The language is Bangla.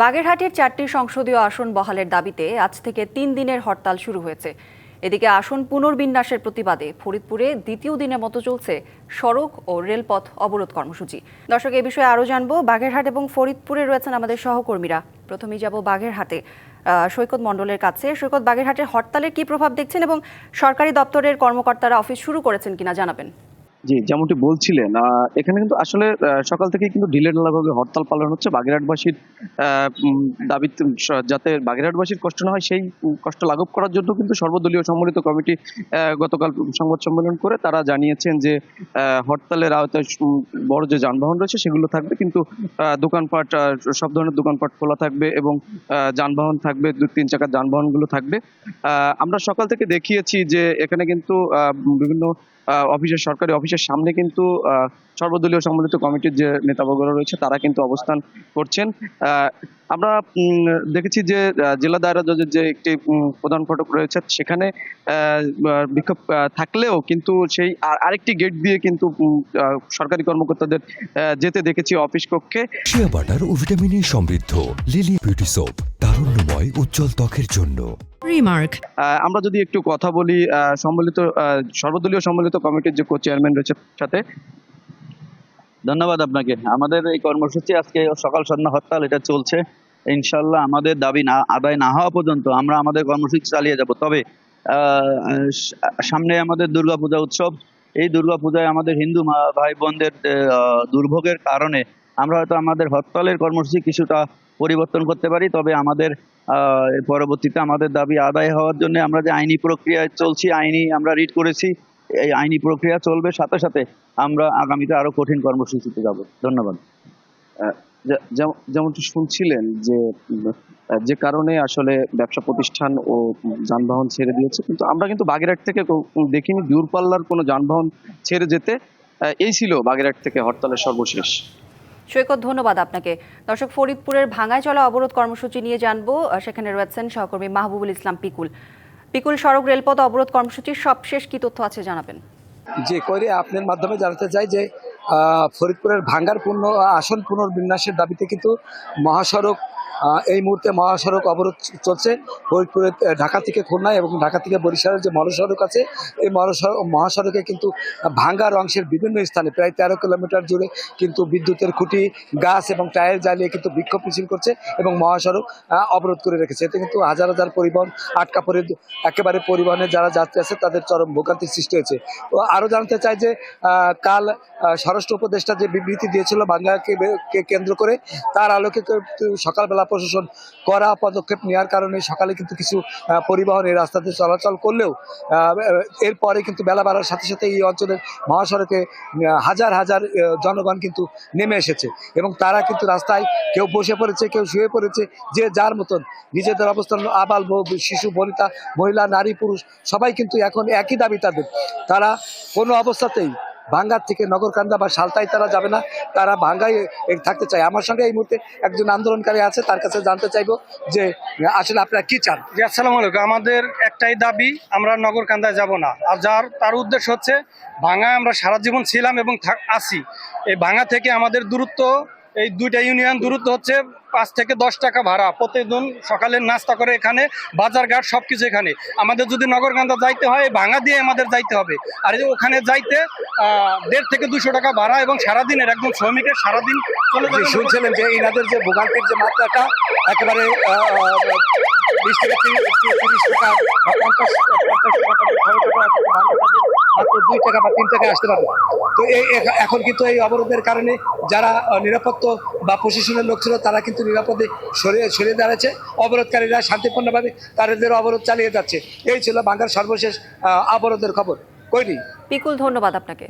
বাগেরহাটের চারটি সংসদীয় আসন বহালের দাবিতে আজ থেকে তিন দিনের হরতাল শুরু হয়েছে। এদিকে আসন পুনর্বিন্যাসের প্রতিবাদে ফরিদপুরে দ্বিতীয় দিনের মতো চলছে সড়ক ও রেলপথ অবরোধ কর্মসূচি। দর্শক, এ বিষয়ে আরও জানব। বাগেরহাট এবং ফরিদপুরে রয়েছেন আমাদের সহকর্মীরা। প্রথমেই যাব বাগেরহাটে। সৈকত মণ্ডলের কাছে। সৈকত বাগেরহাটের হরতালের কি প্রভাব দেখছেন এবং সরকারি দপ্তরের কর্মকর্তারা অফিস শুরু করেছেন কিনা জানাবেন। জি, যেমনটি বলছিলেন এখানে কিন্তু আসলে সকাল থেকে কিন্তু ঢিলের নালাভাবে হরতাল পালন হচ্ছে। বাগেরহাটবাসীর দাবি যাতে বাগেরহাটবাসীর কষ্ট না হয়, সেই কষ্ট লাঘব করার জন্য কিন্তু সর্বদলীয় সম্মিলিত কমিটি গতকাল সংবাদ সম্মেলন করে তারা জানিয়েছেন যে হরতালের আওতায় বড় যে যানবাহন রয়েছে সেগুলো থাকবে। কিন্তু দোকানপাট সব ধরনের দোকানপাট খোলা থাকবে এবং যানবাহন থাকবে, দু, তিন চাকার যানবাহনগুলো থাকবে। আমরা সকাল থেকে দেখিয়েছি যে, এখানে কিন্তু বিভিন্ন অফিসের, সরকারি অফিসের সামনে কিন্তু সর্বদলীয় সম্মিলিত কমিটির যে নেতাবর্গরা রয়েছে, তারা কিন্তু অবস্থান করছেন। আমরা দেখেছি যে জেলা দায়রা জজের যে একটি প্রধান ফটক রয়েছে, সেখানে বিক্ষোভ থাকলেও কিন্তু সেই আরেকটি গেট দিয়ে কিন্তু সরকারি কর্মকর্তাদের যেতে দেখেছি অফিস কক্ষে। শিয়া বাটার ও ভিটামিনে সমৃদ্ধ লিলি বিউটি সোপ তারুণ্যময়, উজ্জ্বল ত্বকের জন্য। রিমার্ক আমরা যদি একটু কথা বলি সম্মিলিত সর্বদলীয় সম্মিলিত কমিটির যে কো চেয়ারম্যান রয়েছে সাথে। ধন্যবাদ আপনাকে। আমাদের এই কর্মসূচি আজকে সকাল সন্ধ্যা হরতাল এটা চলছে। ইনশাল্লাহ আমাদের দাবি না আদায় না হওয়া পর্যন্ত আমরা আমাদের কর্মসূচি চালিয়ে যাব। তবে আহ, সামনে আমাদের দুর্গাপূজা উৎসব। এই দুর্গাপূজায় আমাদের হিন্দু ভাই বোনদের আহ, দুর্ভোগের কারণে আমরা হয়তো আমাদের হরতালের কর্মসূচি কিছুটা পরিবর্তন করতে পারি, তবে আমাদের পরবর্তীতে আমাদের দাবি আদায় হওয়ার জন্য আমরা যে আইনি প্রক্রিয়ায় চলছি, আইনি আমরা রিড করেছি, এই আইনি প্রক্রিয়া চলবে, সাথে সাথে আমরা আগামীতে আরও কঠিন কর্মসূচিতে যাব। ধন্যবাদ। যেমনটি শুনছিলেন যে যে কারণে আসলে ব্যবসা প্রতিষ্ঠান ও যানবাহন ছেড়ে দিয়েছে, কিন্তু আমরা কিন্তু বাগেরহাট থেকে দেখিনি, দূরপাল্লার কোনো যানবাহন ছেড়ে যেতে এই ছিল বাগেরহাট থেকে হরতালের সর্বশেষ। সৈকত, ধন্যবাদ আপনাকে। দর্শক, ফরিদপুরের ভাঙায় চলা অবরোধ কর্মসূচি নিয়ে জানব। সেখানে রয়েছেন সহকর্মী মাহবুবুল ইসলাম পিকুল। পিকুল, সড়ক, রেলপথ অবরোধ কর্মসূচির সবশেষ কি তথ্য আছে জানাবেন? যে করে আপনার মাধ্যমে জানাতে চাই যে ফরিদপুরের ভাঙ্গার পূর্ণ আসন পুনর্বিন্যাসের দাবিতে কিন্তু মহাসড়ক এই মুহূর্তে মহাসড়ক অবরোধ চলছে। ফরিদপুরে ঢাকা থেকে খুলনা এবং ঢাকা থেকে বরিশালের যে মহাসড়ক আছে, এই মহাসড়ক কিন্তু ভাঙ্গার অংশের বিভিন্ন স্থানে প্রায় তেরো কিলোমিটার জুড়ে কিন্তু বিদ্যুতের খুঁটি, গাছ এবং টায়ার জ্বালিয়ে কিন্তু বিক্ষোভ মিছিল করছে এবং মহাসড়ক অবরোধ করে রেখেছে। এতে কিন্তু হাজার হাজার পরিবহন আটকা পড়ে, একেবারে পরিবহনে যারা যাত্রী আছে, তাদের চরম ভোগান্তির সৃষ্টি হয়েছে। তো আরও জানতে চাই যে কাল স্বরাষ্ট্র উপদেষ্টা যে বিবৃতি দিয়েছিল বাংলাকে কেন্দ্র করে, তার আলোকে কিন্তু সকালবেলা প্রশাসন করা পদক্ষেপ নেওয়ার কারণে সকালে কিন্তু কিছু পরিবহন এই রাস্তাতে চলাচল করলেও এরপরে কিন্তু বেলা বাড়ার সাথে সাথে এই অঞ্চলের মহাসড়কে হাজার হাজার জনগণ কিন্তু নেমে এসেছে এবং তারা কিন্তু রাস্তায় কেউ বসে পড়েছে, কেউ শুয়ে পড়েছে, যে যার মতন। নিজেদের অবস্থান, আবাল শিশু, বনিতা, মহিলা, নারী, পুরুষ, সবাই কিন্তু এখন একই দাবি তাদের তারা কোনো অবস্থাতেই ভাঙ্গার থেকে নগরকান্দা বা সালতায় তারা যাবে না। তারা ভাঙ্গায় থাকতে চায়। আমার সঙ্গে এই মুহূর্তে একজন আন্দোলনকারী আছে, তার কাছে জানতে চাইব যে, আসলে আপনারা কি চান? জি, আসসালাম আলাইকুম। আমাদের একটাই দাবি, আমরা নগরকান্দায় যাব না। আর যার, তার উদ্দেশ্য হচ্ছে ভাঙায় আমরা সারা জীবন ছিলাম এবং আসি এই ভাঙা থেকে আমাদের দূরত্ব এই দুইটা ইউনিয়ন দূরত্ব হচ্ছে পাঁচ থেকে দশ টাকা ভাড়া। প্রতিদিন সকালে নাস্তা করে এখানে, বাজার ঘাট সব কিছু এখানে। আমাদের যদি নগরকান্দা যাইতে হয় ভাঙা দিয়ে আমাদের যাইতে হবে। আর ওখানে যাইতে দেড় থেকে দুশো টাকা ভাড়া এবং সারাদিনের একদম শ্রমিকের সারাদিন শুনছিলেন যে এনাদের যে ভোগান্তির যে মাত্রাটা, একেবারে এখন কিন্তু এই অবরোধের কারণে যারা নিরাপত্তা বা প্রশাসনের লোক ছিল তারা কিন্তু নিরাপদে সরিয়ে সরিয়ে দাঁড়াচ্ছে অবরোধকারীরা শান্তিপূর্ণভাবে তাদের অবরোধ চালিয়ে যাচ্ছে এই ছিল বাংলার সর্বশেষ অবরোধের খবর কইনি পিকুল ধন্যবাদ আপনাকে